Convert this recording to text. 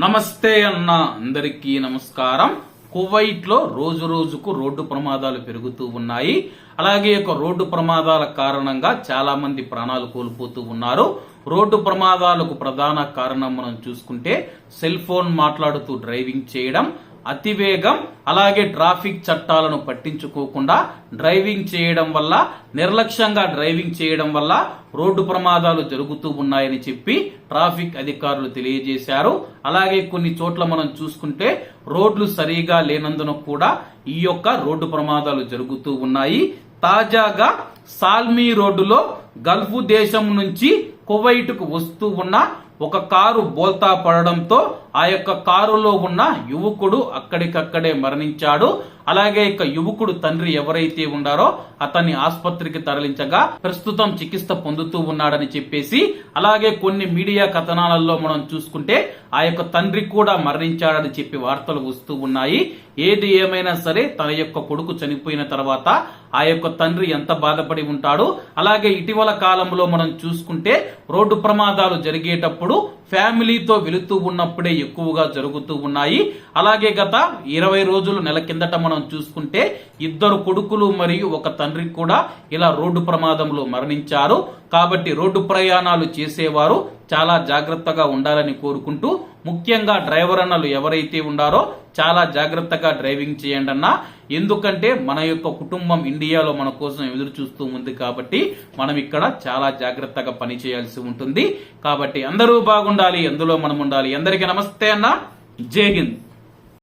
నమస్తే అన్న అందరికీ నమస్కారం. కువైట్లో రోజు రోజుకు రోడ్డు ప్రమాదాలు పెరుగుతూ ఉన్నాయి. అలాగే ఒక రోడ్డు ప్రమాదాల కారణంగా చాలా మంది ప్రాణాలు కోల్పోతూ ఉన్నారు. రోడ్డు ప్రమాదాలకు ప్రధాన కారణం మనం చూసుకుంటే సెల్ ఫోన్ మాట్లాడుతూ డ్రైవింగ్ చేయడం అతివేగం అలాగే ట్రాఫిక్ చట్టాలను పట్టించుకోకుండా డ్రైవింగ్ చేయడం వల్ల నిర్లక్ష్యంగా డ్రైవింగ్ చేయడం వల్ల రోడ్డు ప్రమాదాలు జరుగుతూ ఉన్నాయని చెప్పి ట్రాఫిక్ అధికారులు తెలియజేశారు. అలాగే కొన్ని చోట్ల మనం చూసుకుంటే రోడ్లు సరిగా లేనందున కూడా ఈ యొక్క రోడ్డు ప్రమాదాలు జరుగుతూ ఉన్నాయి. తాజాగా సాల్మీ రోడ్డులో గల్ఫ్ దేశం నుంచి కువైట్కు వస్తూ ఉన్న ఒక కారు బోల్తా పడడంతో ఆ యొక్క కారులో ఉన్న యువకుడు అక్కడికక్కడే మరణించాడు. అలాగే ఇక యువకుడు తండ్రి ఎవరైతే ఉండారో అతన్ని ఆసుపత్రికి తరలించగా ప్రస్తుతం చికిత్స పొందుతూ ఉన్నాడని చెప్పేసి అలాగే కొన్ని మీడియా కథనాలలో మనం చూసుకుంటే ఆ యొక్క తండ్రి కూడా మరణించాడని చెప్పి వార్తలు వస్తూ ఉన్నాయి. ఏది ఏమైనా సరే తన యొక్క కొడుకు చనిపోయిన తర్వాత ఆ యొక్క తండ్రి ఎంత బాధపడి ఉంటాడు? అలాగే ఇటీవల కాలంలో మనం చూసుకుంటే రోడ్డు ప్రమాదాలు జరిగేటప్పుడు ఫ్యామిలీతో వెళుతూ ఉన్నప్పుడే ఎక్కువగా జరుగుతూ ఉన్నాయి. అలాగే గత ఇరవై రోజులు నెల కిందట మనం చూసుకుంటే ఇద్దరు కొడుకులు మరియు ఒక తండ్రి కూడా ఇలా రోడ్డు ప్రమాదంలో మరణించారు. కాబట్టి రోడ్డు ప్రయాణాలు చేసేవారు. చాలా జాగ్రత్తగా ఉండాలని కోరుకుంటూ ముఖ్యంగా డ్రైవర్ అన్నలు ఎవరైతే ఉండారో చాలా జాగ్రత్తగా డ్రైవింగ్ చేయండి అన్న. ఎందుకంటే మన యొక్క కుటుంబం ఇండియాలో మన కోసం ఎదురు చూస్తూ ఉంది కాబట్టి మనం ఇక్కడ చాలా జాగ్రత్తగా పని చేయాల్సి ఉంటుంది. కాబట్టి అందరూ బాగుండాలి అందులో మనం ఉండాలి. అందరికీ నమస్తే అన్న. జై హింద్.